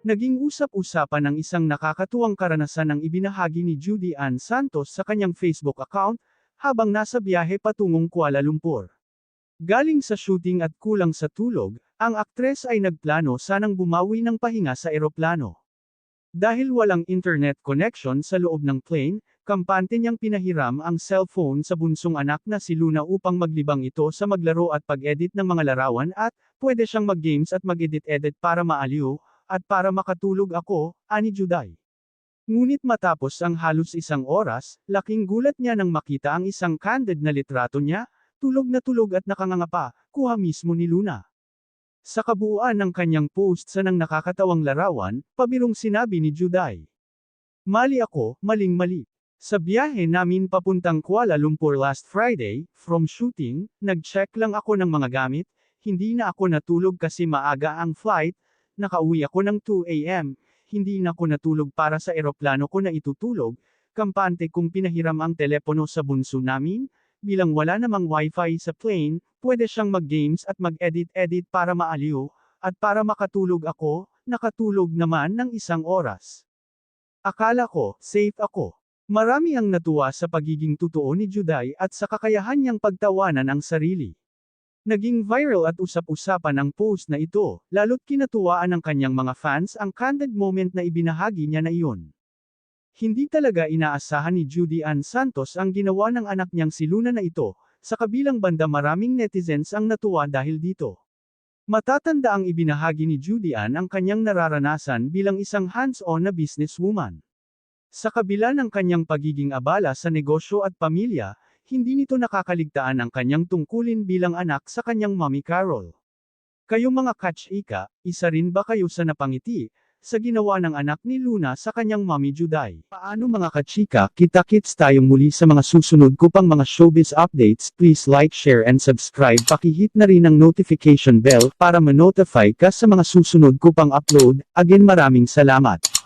Naging usap-usapan ang isang nakakatuwang karanasan ang ibinahagi ni Judy Ann Santos sa kanyang Facebook account, habang nasa biyahe patungong Kuala Lumpur. Galing sa shooting at kulang sa tulog, ang aktres ay nagplano sanang bumawi ng pahinga sa eroplano. Dahil walang internet connection sa loob ng plane, kampante niyang pinahiram ang cellphone sa bunsong anak na si Luna upang maglibang ito sa maglaro at pag-edit ng mga larawan at, pwede siyang mag-games at mag-edit-edit para maaliw, at para makatulog ako, ani Juday. Ngunit matapos ang halos isang oras, laking gulat niya nang makita ang isang candid na litrato niya, tulog na tulog at nakangangapa, kuha mismo ni Luna. Sa kabuuan ng kanyang post sa nang nakakatawang larawan, pabirong sinabi ni Juday. Mali ako, maling-mali. Sa biyahe namin papuntang Kuala Lumpur last Friday, from shooting, nag-check lang ako ng mga gamit, hindi na ako natulog kasi maaga ang flight, nakauwi ako ng 2 a.m., hindi na ako natulog para sa eroplano ko na itutulog, kampante kung pinahiram ang telepono sa bunso namin, bilang wala namang wifi sa plane, pwede siyang mag-games at mag-edit-edit para maaliw, at para makatulog ako, nakatulog naman ng isang oras. Akala ko, safe ako. Marami ang natuwa sa pagiging totoo ni Juday at sa kakayahan niyang pagtawanan ang sarili. Naging viral at usap-usapan ang post na ito, lalo't kinatuwaan ng kanyang mga fans ang candid moment na ibinahagi niya na iyon. Hindi talaga inaasahan ni Judy Ann Santos ang ginawa ng anak niyang si Luna na ito, sa kabilang banda maraming netizens ang natuwa dahil dito. Matatanda ang ibinahagi ni Judy Ann ang kanyang nararanasan bilang isang hands-on na businesswoman. Sa kabila ng kanyang pagiging abala sa negosyo at pamilya, hindi nito nakakaligtaan ang kanyang tungkulin bilang anak sa kanyang mommy Carol. Kayong mga catch-ika, isa rin ba kayo sa napangiti, sa ginawa ng anak ni Luna sa kanyang mommy Juday? Paano mga kachika, kita-kits tayong muli sa mga susunod ko pang mga showbiz updates, please like, share and subscribe pakihit na rin ang notification bell para ma-notify ka sa mga susunod ko pang upload, again maraming salamat.